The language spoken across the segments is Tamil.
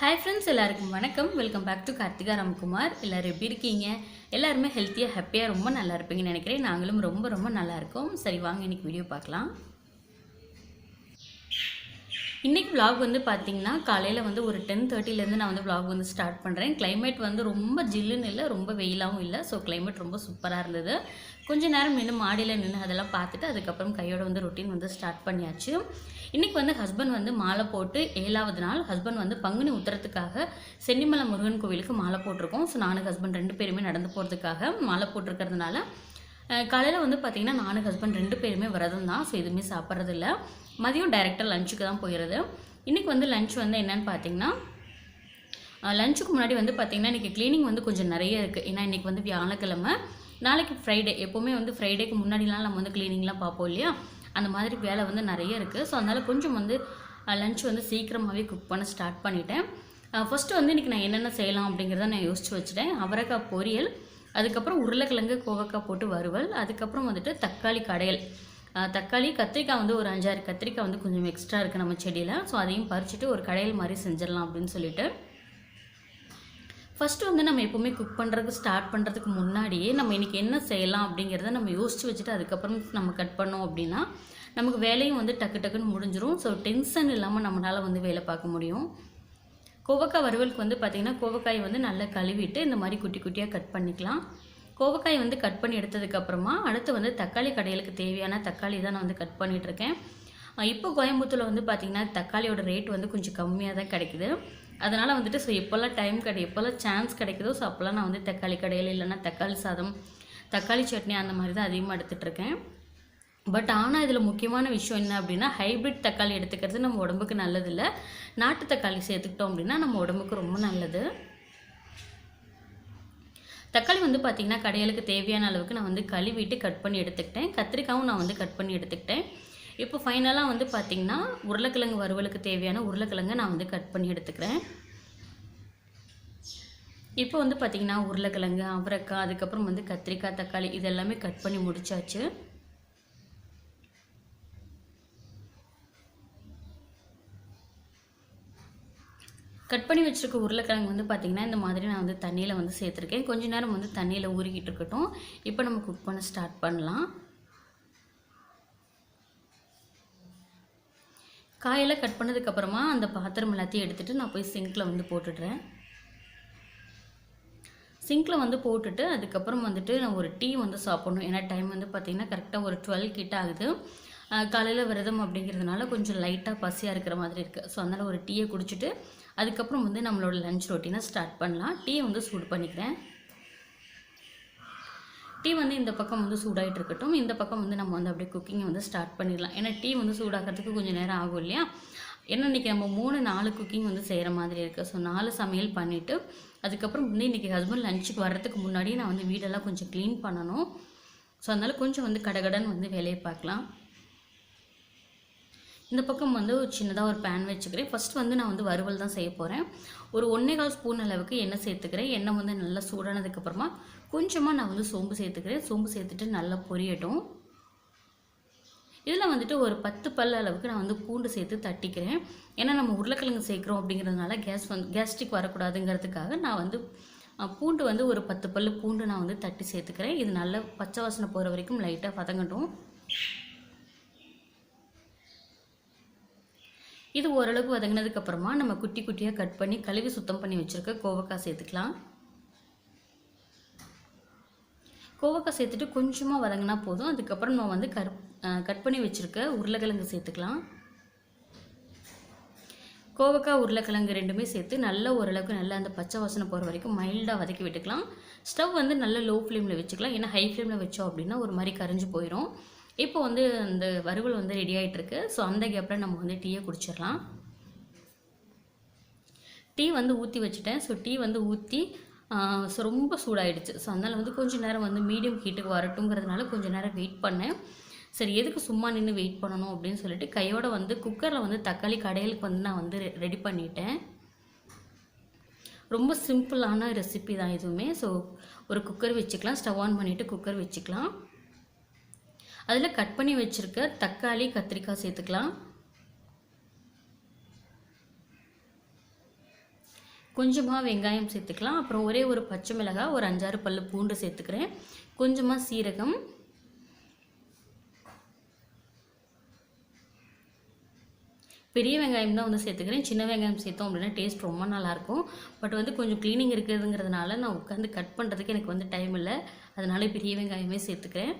ஹாய் ஃப்ரெண்ட்ஸ் எல்லாருக்கும் வணக்கம். Welcome back to Karthika Ramkumar எல்லோரும் எப்படி இருக்கீங்க? எல்லாருமே ஹெல்த்தியாக ஹாப்பியாக ரொம்ப நல்லா இருப்பீங்கன்னு நினைக்கிறேன். நாங்களும் ரொம்ப ரொம்ப நல்லா இருக்கோம். சரி வாங்க இன்னைக்கு வீடியோ பார்க்கலாம். இன்றைக்கி vlog வந்து பார்த்தீங்கன்னா காலையில் வந்து ஒரு டென் தேர்ட்டிலேருந்து நான் வந்து vlog வந்து ஸ்டார்ட் பண்ணுறேன் கிளைமேட் வந்து ரொம்ப ஜில்லுன்னு இல்லை ரொம்ப வெயிலாகவும் இல்லை. ஸோ கிளைமேட் ரொம்ப சூப்பராக இருந்தது. கொஞ்ச நேரம் நின்று மாடியில் நின்று அதெல்லாம் பார்த்துட்டு அதுக்கப்புறம் கையோட வந்து ரொட்டீன் வந்து ஸ்டார்ட் பண்ணியாச்சு. இன்றைக்கி வந்து ஹஸ்பண்ட் வந்து மாலை போட்டு ஏழாவது நாள் ஹஸ்பண்ட் வந்து பங்குனி உத்தரத்துக்காக சென்னிமலை முருகன் கோவிலுக்கு மாலை போட்டிருக்கோம். ஸோ நானும் ஹஸ்பண்ட் ரெண்டு பேருமே நடந்து போகிறதுக்காக மாலை போட்டிருக்கிறதுனால காலையில் வந்து பார்த்திங்கன்னா நானும் ஹஸ்பண்ட் ரெண்டு பேருமே விரதம் தான். ஸோ எதுவுமே சாப்பிட்றதில்ல. மதியம் டைரெக்டாக லஞ்சுக்கு தான் போயிடுது இன்றைக்கி வந்து லஞ்ச் வந்து என்னன்னு பார்த்தீங்கன்னா லஞ்சுக்கு முன்னாடி வந்து பார்த்திங்கன்னா இன்றைக்கி க்ளீனிங் வந்து கொஞ்சம் நிறைய இருக்குது ஏன்னா இன்றைக்கி வந்து வியாழக்கிழமை. நாளைக்கு ஃப்ரைடே எப்போவுமே வந்து ஃப்ரைடேக்கு முன்னாடிலாம் நம்ம வந்து க்ளீனிங்லாம் பார்ப்போம் இல்லையா? அந்த மாதிரி வேலை வந்து நிறைய இருக்குது ஸோ அதனால் கொஞ்சம் வந்து லஞ்ச் வந்து சீக்கிரமாகவே குக் பண்ண ஸ்டார்ட் பண்ணிட்டேன். ஃபஸ்ட்டு வந்து இன்றைக்கி நான் என்னென்ன செய்யலாம் அப்படிங்கிறத நான் யோசிச்சு வச்சுட்டேன். அவரைக்காய் பொரியல் அதுக்கப்புறம் உருளைக்கிழங்கு கோவக்காய் போட்டு வறுவல் அதுக்கப்புறம் வந்துட்டு தக்காளி கடையல். தக்காளி கத்திரிக்காய் வந்து ஒரு அஞ்சாறு கத்திரிக்காய் வந்து கொஞ்சம் எக்ஸ்ட்ரா இருக்குது நம்ம செடியில். ஸோ அதையும் பறிச்சுட்டு ஒரு கடையல் மாதிரி செஞ்சிடலாம் அப்படின்னு சொல்லிட்டு ஃபஸ்ட்டு வந்து நம்ம எப்போவுமே குக் பண்ணுறதுக்கு ஸ்டார்ட் பண்ணுறதுக்கு முன்னாடியே நம்ம இன்றைக்கி என்ன செய்யலாம் அப்படிங்கிறத நம்ம யோசித்து வச்சுட்டு அதுக்கப்புறம் நம்ம கட் பண்ணோம் அப்படின்னா நமக்கு வேலையும் வந்து டக்கு டக்குன்னு முடிஞ்சிரும். ஸோ டென்ஷன் இல்லாமல் நம்மளால் வந்து வேலை பார்க்க முடியும். கோவக்காய் வறுவலுக்கு வந்து பார்த்திங்கன்னா கோவக்காய் வந்து நல்லா கழுவிட்டு இந்த மாதிரி குட்டி குட்டியாக கட் பண்ணிக்கலாம். கோவக்காய் வந்து கட் பண்ணி எடுத்ததுக்கப்புறமா அடுத்து வந்து தக்காளி கடைகளுக்கு தேவையான தக்காளி தான் நான் வந்து கட் பண்ணிகிட்ருக்கேன் இப்போ கோயம்புத்தூரில் வந்து பார்த்திங்கன்னா தக்காளியோட ரேட் வந்து கொஞ்சம் கம்மியாக தான் கிடைக்குது. அதனால் வந்துட்டு ஸோ எப்போல்லாம் டைம் கிடை எப்போல்லாம் சான்ஸ் கிடைக்குதோ ஸோ அப்போல்லாம் நான் வந்து தக்காளி கடையில் இல்லைன்னா தக்காளி சாதம் தக்காளி சட்னி அந்த மாதிரி தான் அதிகமாக எடுத்துகிட்ருக்கேன் பட் ஆனால் இதில் முக்கியமான விஷயம் என்ன அப்படின்னா ஹைப்ரிட் தக்காளி எடுத்துக்கிறது நம்ம உடம்புக்கு நல்லதில்லை. நாட்டு தக்காளி சேர்த்துக்கிட்டோம் அப்படின்னா நம்ம உடம்புக்கு ரொம்ப நல்லது. தக்காளி வந்து பார்த்திங்கன்னா கடைகளுக்கு தேவையான அளவுக்கு நான் வந்து கழுவிட்டு கட் பண்ணி எடுத்துக்கிட்டேன். கத்திரிக்காவும் நான் வந்து கட் பண்ணி எடுத்துக்கிட்டேன். இப்போ ஃபைனலாக வந்து பார்த்திங்கன்னா உருளைக்கிழங்கு வறுவலுக்கு தேவையான உருளைக்கிழங்கை நான் வந்து கட் பண்ணி எடுத்துக்கிறேன். இப்போ வந்து பார்த்திங்கன்னா உருளைக்கிழங்கு அவரைக்காய் அதுக்கப்புறம் வந்து கத்திரிக்காய் தக்காளி இதெல்லாமே கட் பண்ணி முடிச்சாச்சு. கட் பண்ணி வச்சுருக்க உருளைக்கிழங்கு வந்து பார்த்திங்கன்னா இந்த மாதிரி நான் வந்து தண்ணியில் வந்து சேர்த்துருக்கேன். கொஞ்ச நேரம் வந்து தண்ணியில் ஊறிக்கிட்டு இருக்கட்டும். இப்போ நம்ம குக் பண்ண ஸ்டார்ட் பண்ணலாம். காயெல்லாம் கட் பண்ணதுக்கப்புறமா அந்த பாத்திரம் எல்லாத்தையும் எடுத்துகிட்டு நான் போய் சிங்கில் வந்து போட்டுடுறேன். சிங்கில் வந்து போட்டுட்டு அதுக்கப்புறம் வந்துட்டு நான் ஒரு டீ வந்து சாப்பிட்ணும். ஏன்னா டைம் வந்து பார்த்திங்கன்னா கரெக்டாக ஒரு டுவெல் கிட்ட ஆகுது. காலையில் விரதம் அப்படிங்கிறதுனால கொஞ்சம் லைட்டாக பசியாக இருக்கிற மாதிரி இருக்குது ஸோ அதனால் ஒரு டீயை குடிச்சிட்டு அதுக்கப்புறம் வந்து நம்மளோட லஞ்ச் ரொட்டீனை ஸ்டார்ட் பண்ணலாம். டீயை வந்து சூடு பண்ணிக்கிறேன். டீ வந்து இந்த பக்கம் வந்து சூடாகிட்டு இருக்கட்டும் இந்த பக்கம் வந்து நம்ம வந்து அப்படியே குக்கிங்கை வந்து ஸ்டார்ட் பண்ணிடலாம். ஏன்னா டீ வந்து சூடாகிறதுக்கு கொஞ்சம் நேரம் ஆகும் இல்லையா? ஏன்னா இன்றைக்கி நம்ம மூணு நாலு குக்கிங் வந்து செய்கிற மாதிரி இருக்குது ஸோ நாலு சமையல் பண்ணிவிட்டு அதுக்கப்புறம் வந்து இன்றைக்கி ஹஸ்பண்ட் லஞ்சுக்கு வர்றதுக்கு முன்னாடியே நான் வந்து வீடெல்லாம் கொஞ்சம் க்ளீன் பண்ணணும். ஸோ அதனால் கொஞ்சம் வந்து கடகடன் வந்து வேலையை பார்க்கலாம். இந்த பக்கம் வந்து ஒரு சின்னதாக ஒரு பேன் வச்சுக்கிறேன். ஃபஸ்ட் வந்து நான் வந்து வறுவல் தான் செய்ய போகிறேன் ஒரு ஒன்றே கால் ஸ்பூன் அளவுக்கு எண்ணெய் சேர்த்துக்கிறேன். எண்ணெய் வந்து நல்லா சூடானதுக்கப்புறமா கொஞ்சமாக நான் வந்து சோம்பு சேர்த்துக்கிறேன். சோம்பு சேர்த்துட்டு நல்லா பொரியட்டும். இதில் வந்துட்டு ஒரு பத்து பல் அளவுக்கு நான் வந்து பூண்டு சேர்த்து தட்டிக்கிறேன். ஏன்னா நம்ம உருளைக்கிழங்கு சேர்க்குறோம் அப்படிங்கிறதுனால கேஸ் வந்து கேஸ்ட்ரிக் வரக்கூடாதுங்கிறதுக்காக நான் வந்து பூண்டு வந்து ஒரு பத்து பல் பூண்டு நான் வந்து தட்டி சேர்த்துக்கிறேன். இது நல்லா பச்சை வாசனை போகிற வரைக்கும் லைட்டாக பதங்கட்டும். இது ஓரளவுக்கு வதங்கினதுக்கு அப்புறமா நம்ம குட்டி குட்டியாக கட் பண்ணி கழுவி சுத்தம் பண்ணி வச்சுருக்க கோவக்காய் சேர்த்துக்கலாம். கோவக்காய் சேர்த்துட்டு கொஞ்சமாக வதங்கினா போதும். அதுக்கப்புறம் நம்ம வந்து கரு கட் பண்ணி வச்சுருக்க உருளைக்கிழங்கு சேர்த்துக்கலாம். கோவக்காய் உருளைக்கிழங்கு ரெண்டுமே சேர்த்து நல்ல ஓரளவுக்கு நல்லா அந்த பச்சை வாசனை போகிற வரைக்கும் மைல்டாக வதக்கி விட்டுக்கலாம். ஸ்டவ் வந்து நல்ல லோ ஃப்ளேமில் வச்சுக்கலாம். ஏன்னா ஹை ஃப்ளேமில் வச்சோம் அப்படின்னா ஒரு மாதிரி கரைஞ்சி போயிடும் இப்போ வந்து அந்த வறுவல் வந்து ரெடி ஆகிட்டுருக்கு ஸோ அந்த கேப்பில் நம்ம வந்து டீயை குடிச்சிடலாம். டீ வந்து ஊற்றி வச்சுட்டேன். ஸோ டீ வந்து ஊற்றி ஸோ ரொம்ப சூடாயிடுச்சு. ஸோ அதனால் வந்து கொஞ்சம் நேரம் வந்து மீடியம் ஹீட்டுக்கு வரட்டுங்கிறதுனால கொஞ்சம் நேரம் வெயிட் பண்ணேன். சரி எதுக்கு சும்மா நின்று வெயிட் பண்ணணும் அப்படின்னு சொல்லிட்டு கையோட வந்து குக்கரில் வந்து தக்காளி கடையலுக்கு வந்து நான் வந்து ரெடி பண்ணிட்டேன். ரொம்ப சிம்பிளான ரெசிபி தான் எதுவுமே. ஸோ ஒரு குக்கர் வச்சுக்கலாம். ஸ்டவ் ஆன் பண்ணிவிட்டு குக்கர் வச்சுக்கலாம். அதில் கட் பண்ணி வச்சுருக்க தக்காளி கத்திரிக்காய் சேர்த்துக்கலாம். கொஞ்சமாக வெங்காயம் சேர்த்துக்கலாம். அப்புறம் ஒரே ஒரு பச்சை மிளகாய் ஒரு அஞ்சாறு பல்லு பூண்டு சேர்த்துக்கிறேன். கொஞ்சமாக சீரகம். பெரிய வெங்காயம் தான் வந்து சேர்த்துக்கிறேன். சின்ன வெங்காயம் சேர்த்தோம் அப்படின்னா டேஸ்ட் ரொம்ப நல்லாயிருக்கும். பட் வந்து கொஞ்சம் க்ளீனிங் இருக்குதுங்கிறதுனால நான் உட்காந்து கட் பண்ணுறதுக்கு எனக்கு வந்து டைம் இல்லை. அதனால் பெரிய வெங்காயமே சேர்த்துக்கிறேன்.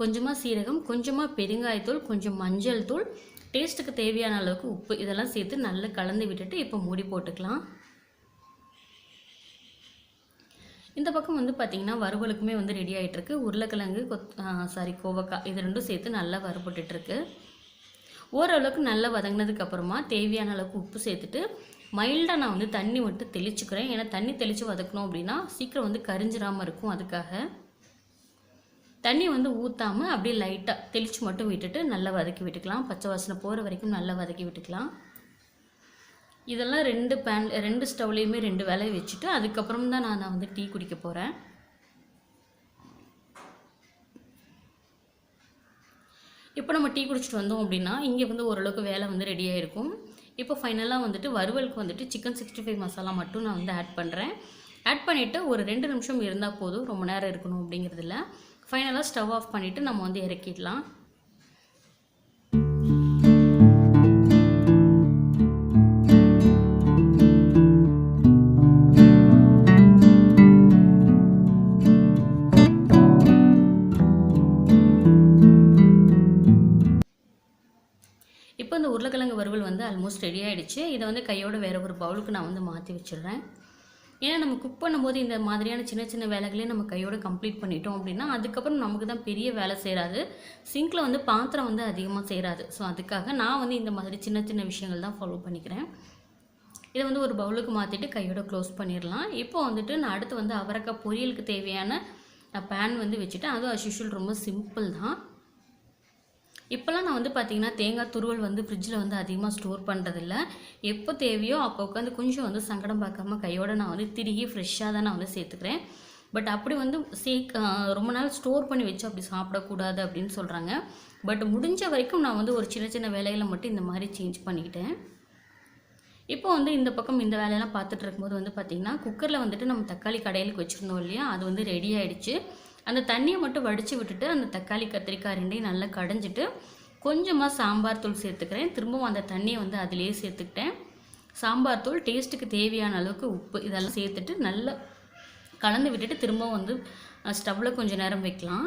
கொஞ்சமாக சீரகம் கொஞ்சமாக பெருங்காயத்தூள் கொஞ்சம் மஞ்சள் தூள் டேஸ்ட்டுக்கு தேவையான அளவுக்கு உப்பு. இதெல்லாம் சேர்த்து நல்லா கலந்து விட்டுட்டு இப்போ மூடி போட்டுக்கலாம். இந்த பக்கம் வந்து பார்த்திங்கன்னா வறுவலுக்குமே வந்து ரெடி ஆகிட்டுருக்கு உருளைக்கிழங்கு கொத் சாரி கோவக்காய். இது ரெண்டும் சேர்த்து நல்லா வறுபட்டுட்ருக்கு ஓரளவுக்கு நல்லா வதங்கினதுக்கப்புறமா தேவையான அளவுக்கு உப்பு சேர்த்துட்டு மைல்டாக நான் வந்து தண்ணி மட்டும் தெளிச்சுக்கிறேன். ஏன்னா தண்ணி தெளித்து வதக்கணும் அப்படின்னா சீக்கிரம் வந்து கரிஞ்சிடாமல் இருக்கும் அதுக்காக. தண்ணி வந்து ஊற்றாமல் அப்படியே லைட்டாக தெளித்து மட்டும் விட்டுட்டு நல்லா வதக்கி விட்டுக்கலாம். பச்சை வாசனை போகிற வரைக்கும் நல்லா வதக்கி விட்டுக்கலாம். இதெல்லாம் ரெண்டு பேன் ரெண்டு ஸ்டவ்லேயுமே ரெண்டு வேலையை வச்சுட்டு அதுக்கப்புறம் தான் நான் நான் வந்து டீ குடிக்க போகிறேன் இப்போ நம்ம டீ குடிச்சிட்டு வந்தோம் அப்படின்னா இங்கே வந்து ஓரளவுக்கு வேலை வந்து ரெடியாக இருக்கும் இப்போ ஃபைனலாக வந்துட்டு வறுவலுக்கு வந்துட்டு சிக்கன் சிக்ஸ்டி ஃபைவ் மசாலா மட்டும் நான் வந்து ஆட் பண்ணுறேன் ஆட் பண்ணிவிட்டு ஒரு ரெண்டு நிமிஷம் இருந்தால் போதும். ரொம்ப நேரம் இருக்கணும் அப்படிங்கிறதுல ஃபைனலாக ஸ்டவ் ஆஃப் பண்ணிவிட்டு நம்ம வந்து இறக்கிடலாம். இப்போ இந்த உருளைக்கிழங்கு வறுவல் வந்து ஆல்மோஸ்ட் ரெடி ஆகிடுச்சு இதை வந்து கையோட வேறு ஒரு பவுலுக்கு நான் வந்து மாற்றி வச்சிடுறேன். ஏன்னா நம்ம குக் பண்ணும்போது இந்த மாதிரியான சின்ன சின்ன வேலைகளையும் நம்ம கையோட கம்ப்ளீட் பண்ணிட்டோம் அப்படின்னா அதுக்கப்புறம் நமக்கு தான் பெரிய வேலை செய்கிறாது சிங்கில் வந்து பாத்திரம் வந்து அதிகமாக செய்கிறாது ஸோ அதுக்காக நான் வந்து இந்த மாதிரி சின்ன சின்ன விஷயங்கள் தான் ஃபாலோ பண்ணிக்கிறேன். இதை வந்து ஒரு பவுலுக்கு மாற்றிட்டு கையோட க்ளோஸ் பண்ணிடலாம். இப்போ வந்துட்டு நான் அடுத்து வந்து அவரக்காய் பொரியலுக்கு தேவையான பேன் வந்து வச்சுட்டேன் அதுவும் அஸ் ரொம்ப சிம்பிள் தான். இப்போல்லாம் நான் வந்து பார்த்திங்கன்னா தேங்காய் துருவல் வந்து ஃப்ரிட்ஜில் வந்து அதிகமாக ஸ்டோர் பண்ணுறதில்ல எப்போ தேவையோ அப்போ உட்காந்து கொஞ்சம் வந்து சங்கடம் பார்க்காம கையோடு நான் வந்து திருகி ஃப்ரெஷ்ஷாக தான் நான் வந்து சேர்த்துக்கிறேன். பட் அப்படி வந்து சே ரொம்ப நாள் ஸ்டோர் பண்ணி வச்சு அப்படி சாப்பிடக்கூடாது அப்படின்னு சொல்கிறாங்க பட் முடிஞ்ச வரைக்கும் நான் வந்து ஒரு சின்ன சின்ன வேலைகளை மட்டும் இந்த மாதிரி சேஞ்ச் பண்ணிக்கிட்டேன். இப்போ வந்து இந்த பக்கம் இந்த வேலையெல்லாம் பார்த்துட்டு இருக்கும்போது வந்து பார்த்திங்கன்னா குக்கரில் வந்துட்டு நம்ம தக்காளி கடையிலுக்கு வச்சுருந்தோம் இல்லையா? அது வந்து ரெடி ஆகிடுச்சு அந்த தண்ணியை மட்டும் வடித்து விட்டுட்டு அந்த தக்காளி கத்திரிக்காய் ரெண்டையும் நல்லா கடைஞ்சிட்டு கொஞ்சமாக சாம்பார் தூள் சேர்த்துக்கிறேன். திரும்பவும் அந்த தண்ணியை வந்து அதிலேயே சேர்த்துக்கிட்டேன். சாம்பார் தூள் டேஸ்ட்டுக்கு தேவையான அளவுக்கு உப்பு இதெல்லாம் சேர்த்துட்டு நல்லா கலந்து விட்டுட்டு திரும்பவும் வந்து ஸ்டவ்வில் கொஞ்சம் நேரம் வைக்கலாம்.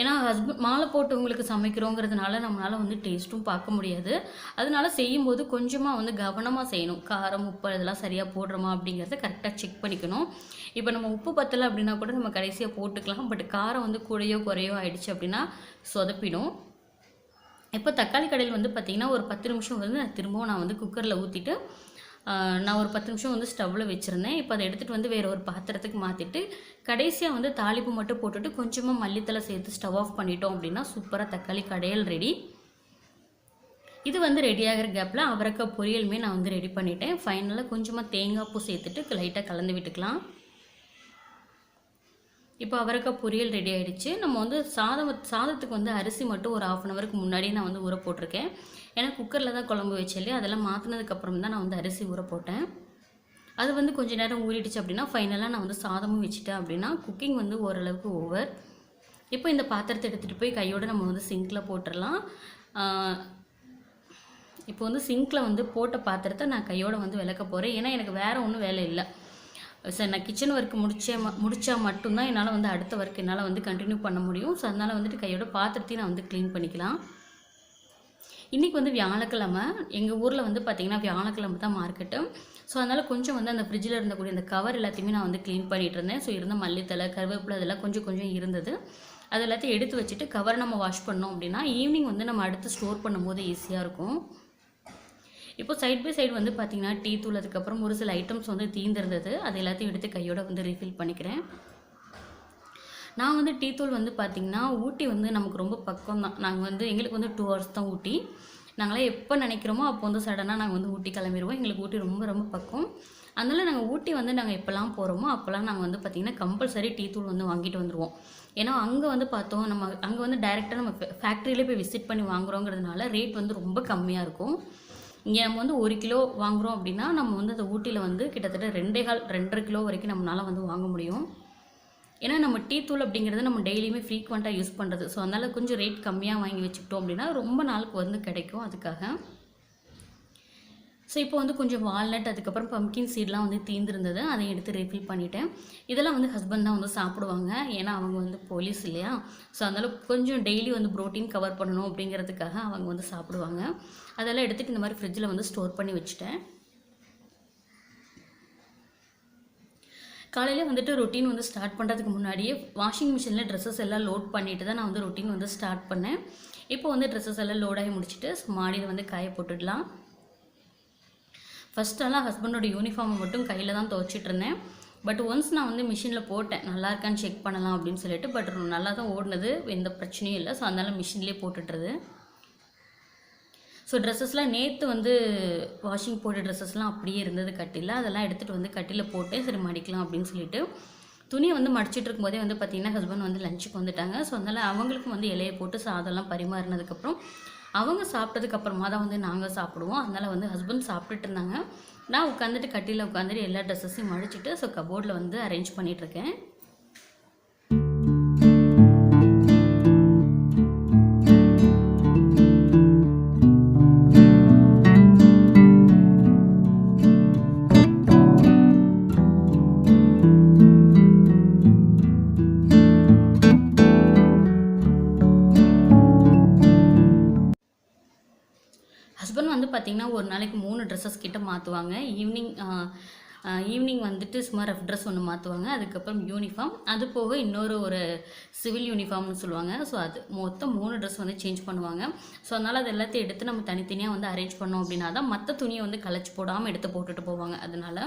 ஏன்னா ஹஸ்பண்ட் மாலை போட்டவங்களுக்கு சமைக்கிறோங்கிறதுனால நம்மளால் வந்து டேஸ்ட்டும் பார்க்க முடியாது. அதனால செய்யும்போது கொஞ்சமாக வந்து கவனமாக செய்யணும். காரம் உப்பு இதெல்லாம் சரியாக போடுறோமா அப்படிங்கிறத கரெக்டாக செக் பண்ணிக்கணும். இப்போ நம்ம உப்பு பத்தலை அப்படின்னா கூட நம்ம கடைசியாக போட்டுக்கலாம். பட் காரம் வந்து குறையோ குறையோ ஆயிடுச்சு அப்படின்னா சொதப்பிடும். இப்போ தக்காளி கடையில் வந்து பார்த்திங்கன்னா ஒரு பத்து நிமிஷம் வந்து திரும்பவும் நான் வந்து குக்கரில் ஊற்றிட்டு நான் ஒரு பத்து நிமிஷம் வந்து ஸ்டவ்வில் வச்சுருந்தேன். இப்போ அதை எடுத்துகிட்டு வந்து வேறு ஒரு பாத்திரத்துக்கு மாற்றிட்டு கடைசியாக வந்து தாளிப்பு மட்டும் போட்டுட்டு கொஞ்சமாக மல்லித்தலை சேர்த்து ஸ்டவ் ஆஃப் பண்ணிட்டோம் அப்படின்னா சூப்பராக தக்காளி கடையல் ரெடி இது வந்து ரெடி ஆகிற கேப்பில் அவரக்காய் பொரியலுமே நான் வந்து ரெடி பண்ணிட்டேன். ஃபைனலாக கொஞ்சமாக தேங்காய் பூ சேர்த்துட்டு லைட்டாக கலந்து விட்டுக்கலாம். இப்போ அவரைக்காய் பொரியல் ரெடி ஆகிடுச்சு நம்ம வந்து சாதம் சாதத்துக்கு வந்து அரிசி மட்டும் ஒரு ஆஃப் அன் ஹவருக்கு முன்னாடியே நான் வந்து ஊற போட்டிருக்கேன். ஏன்னா குக்கரில் தான் குழம்பு வச்சேன் அதெல்லாம் மாற்றினதுக்கப்புறம் தான் நான் வந்து அரிசி ஊற போட்டேன். அது வந்து கொஞ்சம் நேரம் ஊறிடுச்சு அப்படின்னா ஃபைனலாக நான் வந்து சாதமும் வச்சுட்டேன் அப்படின்னா குக்கிங் வந்து ஓரளவுக்கு ஓவர் இப்போ இந்த பாத்திரத்தை எடுத்துகிட்டு போய் கையோடு நம்ம வந்து சிங்கில் போட்டுடலாம் இப்போ வந்து சிங்கில் வந்து போட்ட பாத்திரத்தை நான் கையோடு வந்து விளக்க போகிறேன் ஏன்னா எனக்கு வேறு ஒன்றும் வேலை இல்லை. சார் நான் கிச்சன் ஒர்க் முடிச்சே முடித்தா மட்டும்தான் என்னால் வந்து அடுத்த ஒர்க் என்னால் வந்து கண்டினியூ பண்ண முடியும். ஸோ அதனால் வந்துட்டு கையோட பாத்திரத்தையும் நான் வந்து க்ளீன் பண்ணிக்கலாம். இன்றைக்கி வந்து வியாழக்கிழமை. எங்கள் ஊரில் வந்து பார்த்திங்கன்னா வியாழக்கிழமை தான் மார்க்கெட்டு ஸோ அதனால் கொஞ்சம் வந்து அந்த ஃப்ரிட்ஜில் இருந்தக்கூடிய அந்த கவர் எல்லாத்தையுமே நான் வந்து க்ளீன் பண்ணிகிட்டு இருந்தேன். ஸோ இருந்த மல்லித்தலை கருவேப்பிலை அதெல்லாம் கொஞ்சம் கொஞ்சம் இருந்தது. அது எல்லாத்தையும் எடுத்து வச்சுட்டு கவர் நம்ம வாஷ் பண்ணோம் அப்படின்னா ஈவினிங் வந்து நம்ம அடுத்து ஸ்டோர் பண்ணும்போது ஈஸியாக இருக்கும். இப்போ சைட் பை சைடு வந்து பார்த்திங்கன்னா டீ தூள் அதுக்கப்புறம் ஒரு சில ஐட்டம்ஸ் வந்து தீர்ந்துருந்தது அது எல்லாத்தையும் எடுத்து கையோட வந்து ரீஃபில் பண்ணிக்கிறேன். நான் வந்து டீ தூள் வந்து பார்த்திங்கன்னா ஊட்டி வந்து நமக்கு ரொம்ப பக்கம் தான். நாங்கள் வந்து எங்களுக்கு வந்து டூ ஹவர்ஸ் தான் ஊட்டி. நாங்களாம் எப்போ நினைக்கிறோமோ அப்போ வந்து சடனாக நாங்கள் வந்து ஊட்டி கிளம்பிடுவோம் எங்களுக்கு ஊட்டி ரொம்ப ரொம்ப பக்கம் அதனால் நாங்கள் ஊட்டி வந்து நாங்கள் எப்போல்லாம் போகிறோமோ அப்போல்லாம் நாங்கள் வந்து பார்த்திங்கன்னா கம்பல்சரி டீ தூள் வந்து வாங்கிட்டு வந்துடுவோம் ஏன்னா அங்கே வந்து பார்த்தோம் நம்ம அங்கே வந்து டைரெக்டாக நம்ம ஃபேக்ட்ரியிலே போய் விசிட் பண்ணி வாங்குறோங்கிறதுனால ரேட் வந்து ரொம்ப கம்மியாக இருக்கும். இங்கே நம்ம வந்து ஒரு கிலோ வாங்குகிறோம் அப்படின்னா நம்ம வந்து அந்த ஊட்டியில் வந்து கிட்டத்தட்ட ரெண்டே கால் ரெண்டரை கிலோ வரைக்கும் நம்மளால் வந்து வாங்க முடியும். ஏன்னா நம்ம டீ தூள் அப்படிங்கிறது நம்ம டெய்லியுமே ஃப்ரீக்வெண்ட்டாக யூஸ் பண்ணுறது ஸோ அதனால் கொஞ்சம் ரேட் கம்மியாக வாங்கி வச்சுக்கிட்டோம் அப்படின்னா ரொம்ப நாளுக்கு வந்து கிடைக்கும் அதுக்காக. ஸோ இப்போ வந்து கொஞ்சம் வால்நட் அதுக்கப்புறம் பம்கின் சீட்லாம் வந்து தீர்ந்துருந்தது. அதை எடுத்து ரீஃபில் பண்ணிட்டேன். இதெல்லாம் வந்து ஹஸ்பண்ட் தான் வந்து சாப்பிடுவாங்க. ஏன்னா அவங்க வந்து போலீஸ் இல்லையா? ஸோ அதனால் கொஞ்சம் டெய்லி வந்து ப்ரோட்டீன் கவர் பண்ணணும் அப்படிங்கிறதுக்காக அவங்க வந்து சாப்பிடுவாங்க. அதெல்லாம் எடுத்துகிட்டு இந்த மாதிரி ஃப்ரிட்ஜில் வந்து ஸ்டோர் பண்ணி வச்சுட்டேன். காலையில் வந்துட்டு ரொட்டீன் வந்து ஸ்டார்ட் பண்ணுறதுக்கு முன்னாடியே வாஷிங் மிஷினில் ட்ரெஸ்ஸஸ் எல்லாம் லோட் பண்ணிட்டு தான் நான் வந்து ரொட்டீன் வந்து ஸ்டார்ட் பண்ணேன். இப்போ வந்து ட்ரெஸ்ஸஸ் எல்லாம் லோடாகி முடிச்சுட்டு மாடியில் வந்து காய போட்டுடலாம். ஃபஸ்ட்டெல்லாம் ஹஸ்பண்டோட யூனிஃபார்மை மட்டும் கையில் தான் துவைச்சிட்டு இருந்தேன் பட் ஒன்ஸ் நான் வந்து மிஷினில் போட்டேன் நல்லா இருக்கான்னு செக் பண்ணலாம் அப்படின்னு சொல்லிட்டு பட் நல்லா தான் ஓடினது எந்த பிரச்சனையும் இல்லை. ஸோ அதனால் மிஷின்லேயே போட்டுட்டுறது ஸோ ட்ரெஸ்ஸஸ்லாம் நேற்று வந்து வாஷிங் போட்ட ட்ரெஸ்ஸஸ்லாம் அப்படியே இருந்தது கட்டியில் அதெல்லாம் எடுத்துகிட்டு வந்து கட்டியில் போட்டு சரி மடிக்கலாம் அப்படின்னு சொல்லிட்டு துணியை வந்து மடிச்சிட்டு இருக்கும்போதே வந்து பார்த்திங்கன்னா ஹஸ்பண்ட் வந்து லஞ்சுக்கு வந்துட்டாங்க. ஸோ அதனால் அவங்களுக்கும் வந்து இலையை போட்டு சாதம்லாம் பரிமாறினதுக்கப்புறம் அவங்க சாப்பிட்டதுக்கு அப்புறமா தான் வந்து நாங்கள் சாப்பிடுவோம். அதனால் வந்து ஹஸ்பண்ட் சாப்பிட்டுட்டு இருந்தாங்க. நான் உட்காந்துட்டு கட்டியில் உட்காந்துட்டு எல்லா ட்ரெஸ்ஸஸையும் மடிச்சிட்டு ஸோ கபோர்டில் வந்து அரேஞ்ச் பண்ணிகிட்ருக்கேன் ஹஸ்பண்ட் வந்து பார்த்திங்கன்னா ஒரு நாளைக்கு மூணு ட்ரெஸ்ஸஸ் கிட்ட மாற்றுவாங்க ஈவினிங் ஈவினிங் வந்துட்டு சும்மா ரஃப் ட்ரெஸ் ஒன்று மாற்றுவாங்க அதுக்கப்புறம் யூனிஃபார்ம் அது போக இன்னொரு ஒரு சிவில் யூனிஃபார்ம்னு சொல்லுவாங்க. ஸோ அது மொத்தம் மூணு ட்ரெஸ் வந்து சேஞ்ச் பண்ணுவாங்க. ஸோ அதனால் அது எல்லாத்தையும் எடுத்து நம்ம தனித்தனியாக வந்து அரேஞ்ச் பண்ணோம் அப்படின்னா தான் மற்ற துணியை வந்து கலைச்சி போடாமல் எடுத்து போட்டுட்டு போவாங்க. அதனால்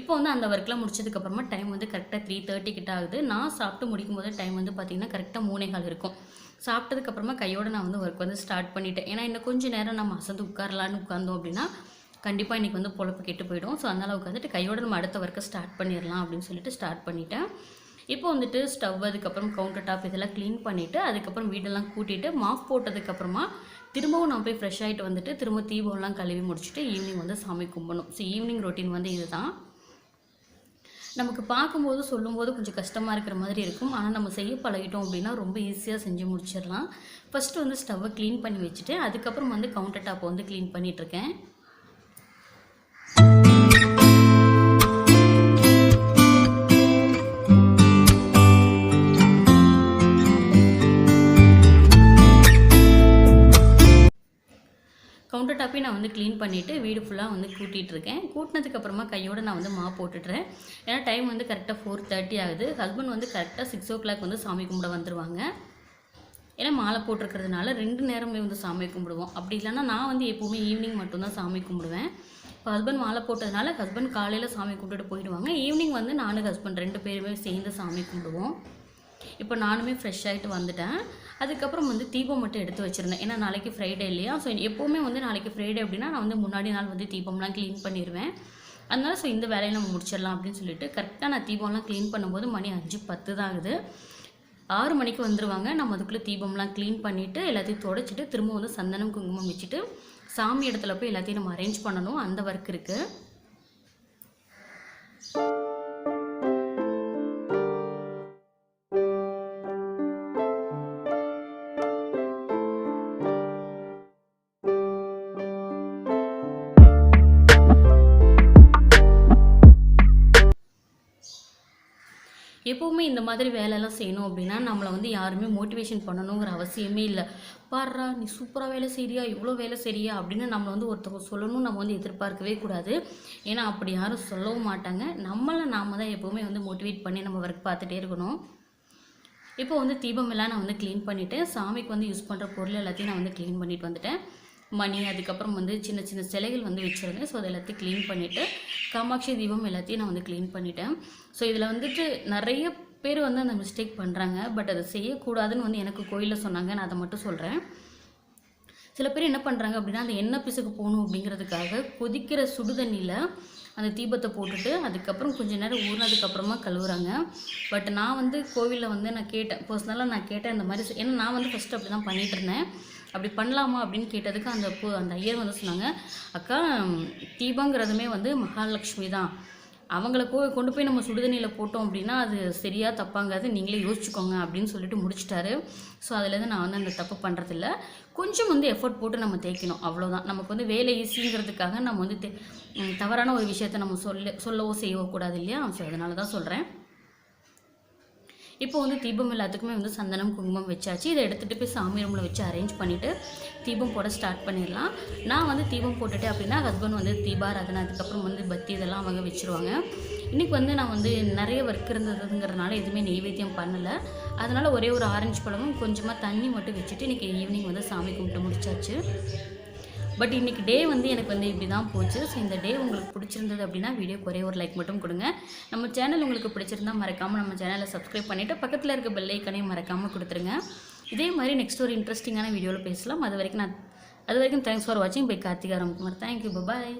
இப்போ வந்து அந்த ஒர்க்லாம் முடிச்சதுக்கப்புறமா டைம் வந்து கரெக்டாக த்ரீ தேர்ட்டி கிட்ட ஆகுது. நான் சாப்பிட்டு முடிக்கும் போது டைம் வந்து பார்த்திங்கன்னா கரெக்டாக மூணே கால் இருக்கும். சாப்பிட்டதுக்கப்புறமா கையோட நான் வந்து ஒர்க் வந்து ஸ்டார்ட் பண்ணிட்டேன். ஏன்னா இன்னும் கொஞ்சம் நேரம் நம்ம அசந்து உட்காரலான்னு உட்காந்தோம் அப்படின்னா கண்டிப்பாக இன்றைக்கி வந்து பொழப்பு கெட்டு போயிடும். ஸோ அதனால் உட்காந்துட்டு கையோட நம்ம அடுத்த ஒர்க்கை ஸ்டார்ட் பண்ணிடலாம் அப்படின்னு சொல்லிட்டு ஸ்டார்ட் பண்ணிட்டேன். இப்போ வந்துட்டு ஸ்டவ் அதுக்கப்புறம் கவுண்டர் டாப் இதெல்லாம் க்ளீன் பண்ணிவிட்டு அதுக்கப்புறம் வீடெல்லாம் கூட்டிகிட்டு மாஃப் போட்டதுக்கப்புறமா திரும்பவும் நான் போய் ஃப்ரெஷ் ஆகிட்டு வந்துட்டு திரும்ப தீபம்லாம் கழுவி முடிச்சுட்டு ஈவினிங் வந்து சாமி கும்பிடணும். ஸோ ஈவினிங் ரொட்டீன் வந்து இதுதான். நமக்கு பார்க்கும்போது சொல்லும்போது கொஞ்சம் கஷ்டமாக இருக்கிற மாதிரி இருக்கும். ஆனால் நம்ம செய்ய பழகிட்டோம் அப்படின்னா ரொம்ப ஈஸியாக செஞ்சு முடிச்சிடலாம். ஃபஸ்ட்டு வந்து ஸ்டவ்வை க்ளீன் பண்ணி வச்சுட்டு அதுக்கப்புறம் வந்து கவுண்டர் டாப்பை வந்து க்ளீன் பண்ணிகிட்ருக்கேன் கவுண்டர் டாப்பையும் நான் வந்து க்ளீன் பண்ணிவிட்டு வீடு ஃபுல்லாக வந்து கூட்டிகிட்டு இருக்கேன் கூட்டினதுக்கப்புறமா கையோடு நான் வந்து மா போட்டுடுறேன் ஏன்னா டைம் வந்து கரெக்டாக ஃபோர் தேர்ட்டி ஆகுது. ஹஸ்பண்ட் வந்து கரெக்டாக சிக்ஸ் ஓ கிளாக் வந்து சாமி கும்பிட வந்துடுவாங்க ஏன்னா மாலை போட்டிருக்கிறதுனால ரெண்டு நேரமே வந்து சாமி கும்பிடுவோம். அப்படி இல்லைன்னா நான் வந்து எப்போவுமே ஈவினிங் மட்டும்தான் சாமி கும்பிடுவேன். இப்போ ஹஸ்பண்ட் மாலை போட்டதுனால ஹஸ்பண்ட் காலையில் சாமி கும்பிட்டுட்டு போயிடுவாங்க. ஈவினிங் வந்து நானும் ஹஸ்பண்ட் ரெண்டு பேருமே சேர்ந்து சாமி கும்பிடுவோம். இப்போ நானுமே ஃப்ரெஷ் ஆகிட்டு வந்துட்டேன். அதுக்கப்புறம் வந்து தீபம் மட்டும் எடுத்து வச்சுருந்தேன். ஏன்னா நாளைக்கு ஃப்ரைடே இல்லையா? ஸோ எப்போவுமே வந்து நாளைக்கு ஃப்ரைடே அப்படின்னா நான் வந்து முன்னாடி நாள் வந்து தீபம்லாம் க்ளீன் பண்ணிடுவேன் அதனால் ஸோ இந்த வேலையை நம்ம முடிச்சிடலாம் அப்படின்னு சொல்லிட்டு கரெக்டாக நான் தீபம்லாம் க்ளீன் பண்ணும்போது மணி அஞ்சு பத்து தான் ஆகுது. ஆறு மணிக்கு வந்துடுவாங்க நம்ம அதுக்குள்ளே தீபம்லாம் க்ளீன் பண்ணிவிட்டு எல்லாத்தையும் தொடச்சிட்டு திரும்ப வந்து சந்தனம் குங்குமம் வச்சுட்டு சாமி இடத்துல போய் எல்லாத்தையும் நம்ம அரேஞ்ச் பண்ணணும். அந்த ஒர்க் இருக்குது எப்போவுமே இந்த மாதிரி வேலையெல்லாம் செய்யணும் அப்படின்னா நம்மளை வந்து யாருமே மோட்டிவேஷன் பண்ணணுங்கிற அவசியமே இல்லை. பாடுறா நீ சூப்பராக வேலை செய்கிறியா இவ்வளோ வேலை செய்கிறியா அப்படின்னு நம்மளை வந்து ஒருத்தவங்க சொல்லணும் நம்ம வந்து எதிர்பார்க்கவே கூடாது. ஏன்னா அப்படி யாரும் சொல்லவும் மாட்டாங்க. நம்மளை நாம தான் எப்போவுமே வந்து மோட்டிவேட் பண்ணி நம்ம ஒர்க் பார்த்துட்டே இருக்கணும். இப்போ வந்து தீபம் எல்லாம் நான் வந்து க்ளீன் பண்ணிவிட்டேன் சாமிக்கு வந்து யூஸ் பண்ணுற பொருள் எல்லாத்தையும் நான் வந்து க்ளீன் பண்ணிட்டு வந்துட்டேன். மணி அதுக்கப்புறம் வந்து சின்ன சின்ன சிலைகள் வந்து வச்சுருந்தேன். ஸோ அதை எல்லாத்தையும் க்ளீன் பண்ணிவிட்டு காமாட்சி தீபம் எல்லாத்தையும் நான் வந்து க்ளீன் பண்ணிட்டேன். ஸோ இதில் வந்துட்டு நிறைய பேர் வந்து அந்த மிஸ்டேக் பண்ணுறாங்க பட் அதை செய்யக்கூடாதுன்னு வந்து எனக்கு கோயிலில் சொன்னாங்க. நான் அதை மட்டும் சொல்கிறேன் சில பேர் என்ன பண்ணுறாங்க அப்படின்னா அந்த எண்ணெய் பிசுக்கு போகணும் அப்படிங்கிறதுக்காக கொதிக்கிற சுடு தண்ணியில் அந்த தீபத்தை போட்டுட்டு அதுக்கப்புறம் கொஞ்ச நேரம் ஊறினதுக்கப்புறமா கழுவுறாங்க. பட் நான் வந்து கோவிலில் வந்து நான் கேட்டேன். பர்சனலாக நான் கேட்டேன் இந்த மாதிரி. ஏன்னா நான் வந்து ஃபஸ்ட்டு அப்படி தான் பண்ணிகிட்டு இருந்தேன். அப்படி பண்ணலாமா அப்படின்னு கேட்டதுக்கு அந்த பு- அந்த ஐயர் வந்து சொன்னாங்க அக்கா தீபங்கிறதுமே வந்து மகாலட்சுமி தான். அவங்கள கோ கொண்டு போய் நம்ம சுடுதண்ணியில் போட்டோம் அப்படின்னா அது சரியாக தப்பாங்கிறது நீங்களே யோசிச்சுக்கோங்க அப்படின்னு சொல்லிட்டு முடிச்சிட்டாரு. ஸோ அதுலேருந்து நான் வந்து அந்த தப்பு பண்ணுறதில்ல கொஞ்சம் வந்து எஃபோர்ட் போட்டு நம்ம தேய்க்கணும் அவ்வளோதான் நமக்கு வந்து வேலை ஈஸிங்கிறதுக்காக நம்ம வந்து தவறான ஒரு விஷயத்தை நம்ம சொல்ல சொல்லவோ செய்யவோ கூடாது இல்லையா? ஸோ அதனால தான் சொல்கிறேன் இப்போ வந்து தீபம் எல்லாத்துக்குமே வந்து சந்தனம் குங்குமம் வச்சாச்சு. இதை எடுத்துகிட்டு போய் சாமி ரூமில் வச்சு அரேஞ்ச் பண்ணிவிட்டு தீபம் போட ஸ்டார்ட் பண்ணிடலாம். நான் வந்து தீபம் போட்டுட்டேன் அப்படின்னா ஹஸ்பண்ட் வந்து தீபாராதனை அதுக்கப்புறம் வந்து பத்தி இதெல்லாம் அவங்க வச்சுருவாங்க. இன்றைக்கி வந்து நான் வந்து நிறைய ஒர்க் இருந்ததுங்கிறதுனால எதுவுமே நெய்வேத்தியம் பண்ணலை. அதனால் ஒரே ஒரு ஆரஞ்சு பழமும் கொஞ்சமாக தண்ணி மட்டும் வச்சுட்டு இன்றைக்கி ஈவினிங் வந்து சாமி கும்பிட்டு முடிச்சாச்சு. பட் இன்றைக்கி டே வந்து எனக்கு வந்து இப்படி தான் போச்சு. ஸோ இந்த டே உங்களுக்கு பிடிச்சிருந்தது அப்படின்னா வீடியோ ஒரே ஒரு லைக் மட்டும் கொடுங்க. நம்ம சேனல் உங்களுக்கு பிடிச்சிருந்தா மறக்காமல் நம்ம சேனலை சப்ஸ்கிரைப் பண்ணிவிட்டு பக்கத்தில் இருக்க பெல் ஐக்கனையும் மறக்காமல் கொடுத்துருங்க. இதே மாதிரி நெக்ஸ்ட் ஒரு இன்ட்ரெஸ்டிங்கான வீடியோவில் பேசலாம். அது வரைக்கும் நான் அது வரைக்கும் தேங்க்ஸ் ஃபார் வாட்சிங் bye Karthika Ramkumar thank you bye